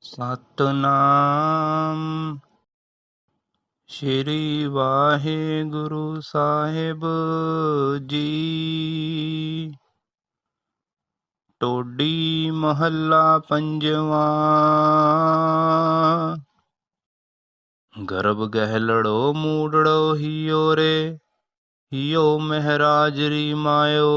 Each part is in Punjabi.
ਸਤਨਾਮ। ਸ਼੍ਰੀ ਵਾਹਿਗੁਰੂ ਸਾਹਿਬ ਜੀ। ਟੋਡੀ ਮਹੱਲਾ ਪੰਜਵਾਂ। ਗਰਭ ਗਹਿਲੜੋ ਮੂੜੜੋ ਹਿਓ ਰੇ, ਹੀਓ ਮਹਿਰਾਜਰੀ ਮਾਇਓ।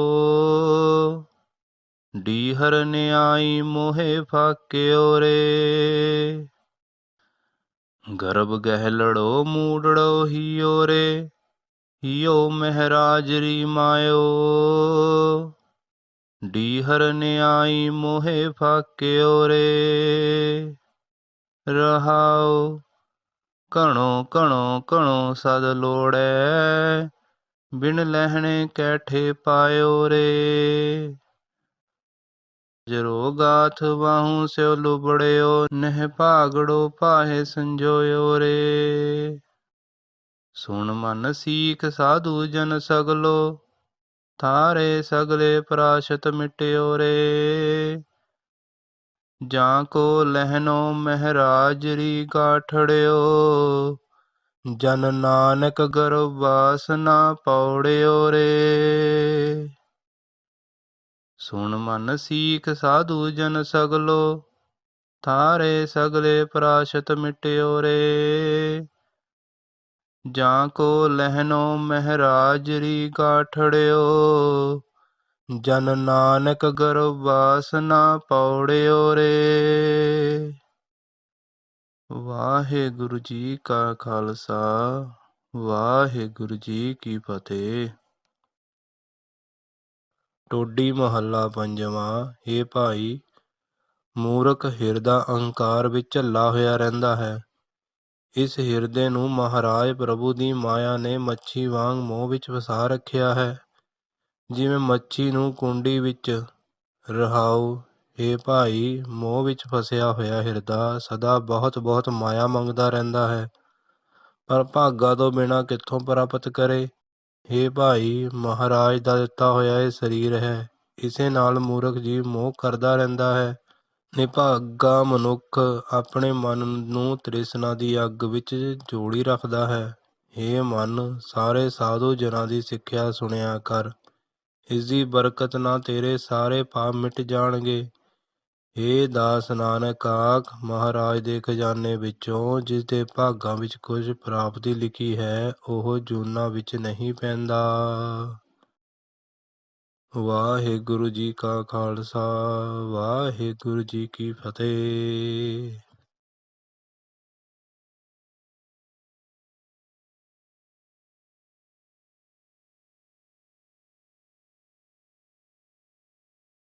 ਡੀਹਰ ਨਿਆਈ ਮੋਹਿ ਫਾਕਿਓ ਰੇ। ਗਰਭ ਗਹਿਲੜੋ ਮੂੜੜੋ ਹੀਓ ਰੇ। ਹੀਓ ਮਹਿਰਾਜਰੀ ਮਾਇਓ। ਡੀਹਰ ਨਿਆਈ ਮੋਹਿ ਫਾਕਿਓ ਰੇ। ਰਹਾਉ ਘਣੋ ਘਣੋ ਕਣੋ ਸਦ ਲੋੜੈ। ਬਿਨ ਲਹਿਣੇ ਕੈਠੇ ਪਾਇਓ ਰੇ। ਜਰੋ ਗਾਥ ਬਾਹੂ ਸਿਓ ਲੁਬੜਿਓ, ਨਹਿ ਭਾਗੜੋ ਪਾਹੇ ਸੰਜੋਇਓ ਰੇ। ਸੁਣ ਮਨ ਸੀਖ ਸਾਧੂ ਜਨ ਸਗਲੋ ਤਾਰੇ ਸਗਲੇ ਪ੍ਰਾਸ਼ਤ ਮਿਟਿਓ ਰੇ। ਜਾਂ ਕੋ ਲਹਿਨੋ ਮਹਿਰਾਜਰੀ ਗਾਠੜਿਓ, ਜਨ ਨਾਨਕ ਗਰਵਾਸ ਨਾ ਪੌੜਿਓ ਰੇ। ਸੁਣ ਮਨ ਸੀਖ ਸਾਧੂ ਜਨ ਸਗਲੋ, ਥਾਰੇ ਸਗਲੇ ਪ੍ਰਾਸ਼ਤ ਮਿਟਿਓ ਰੇ। ਜਾਂ ਕੋ ਲਹਿਨੋ ਮਹਿਰਾਜਰੀ ਗਾਠੜਿਓ, ਜਨ ਨਾਨਕ ਗਰਵਾਸ ਨਾ ਪੌੜਿਓ ਰੇ। ਵਾਹਿਗੁਰੂ ਜੀ ਕਾ ਖਾਲਸਾ, ਵਾਹਿਗੁਰੂ ਜੀ ਕੀ ਫਤਿਹ। ਟੋਡੀ ਮਹੱਲਾ ਪੰਜਵਾਂ, ਹੇ ਭਾਈ, ਮੂਰਖ ਹਿਰਦਾ ਅਹੰਕਾਰ ਵਿੱਚ ਝੱਲਾ ਹੋਇਆ ਰਹਿੰਦਾ ਹੈ। ਇਸ ਹਿਰਦੇ ਨੂੰ ਮਹਾਰਾਜ ਪ੍ਰਭੂ ਦੀ ਮਾਇਆ ਨੇ ਮੱਛੀ ਵਾਂਗ ਮੋਹ ਵਿੱਚ ਫਸਾ ਰੱਖਿਆ ਹੈ। ਜਿਵੇਂ ਮੱਛੀ ਨੂੰ ਕੁੰਡੀ ਵਿੱਚ ਰਹਾਉ ਹੇ ਭਾਈ, ਮੋਹ ਵਿੱਚ ਫਸਿਆ ਹੋਇਆ ਹਿਰਦਾ ਸਦਾ ਬਹੁਤ ਬਹੁਤ ਮਾਇਆ ਮੰਗਦਾ ਰਹਿੰਦਾ ਹੈ। ਪਰ ਭਾਗਾ ਤੋਂ ਬਿਨਾ ਕਿੱਥੋਂ ਪ੍ਰਾਪਤ ਕਰੇ? ਹੇ ਭਾਈ, ਮਹਾਰਾਜ ਦਾ ਦਿੱਤਾ ਹੋਇਆ ਇਹ ਸਰੀਰ ਹੈ। ਇਸੇ ਨਾਲ ਮੂਰਖ ਜੀਵ ਮੋਹ ਕਰਦਾ ਰਹਿੰਦਾ ਹੈ। ਨਿਭਾਗਾ ਮਨੁੱਖ ਆਪਣੇ ਮਨ ਨੂੰ ਤ੍ਰਿਸ਼ਨਾ ਦੀ ਅੱਗ ਵਿੱਚ ਜੋੜੀ ਰੱਖਦਾ ਹੈ। ਹੇ ਮਨ, ਸਾਰੇ ਸਾਧੂ ਜਨਾਂ ਦੀ ਸਿੱਖਿਆ ਸੁਣਿਆ ਕਰ। ਇਸ ਦੀ ਬਰਕਤ ਨਾਲ ਤੇਰੇ ਸਾਰੇ ਪਾਪ ਮਿਟ ਜਾਣਗੇ। ਏ ਦਾਸ ਨਾਨਕ ਆਖ, ਮਹਾਰਾਜ ਦੇ ਖਜ਼ਾਨੇ ਵਿੱਚੋਂ ਜਿਸ ਦੇ ਭਾਗਾਂ ਵਿੱਚ ਕੁਝ ਪ੍ਰਾਪਤੀ ਲਿਖੀ ਹੈ, ਉਹ ਜੂਨਾਂ ਵਿੱਚ ਨਹੀਂ ਪੈਂਦਾ। ਵਾਹਿਗੁਰੂ ਜੀ ਕਾ ਖਾਲਸਾ, ਵਾਹਿਗੁਰੂ ਜੀ ਕੀ ਫਤਿਹ।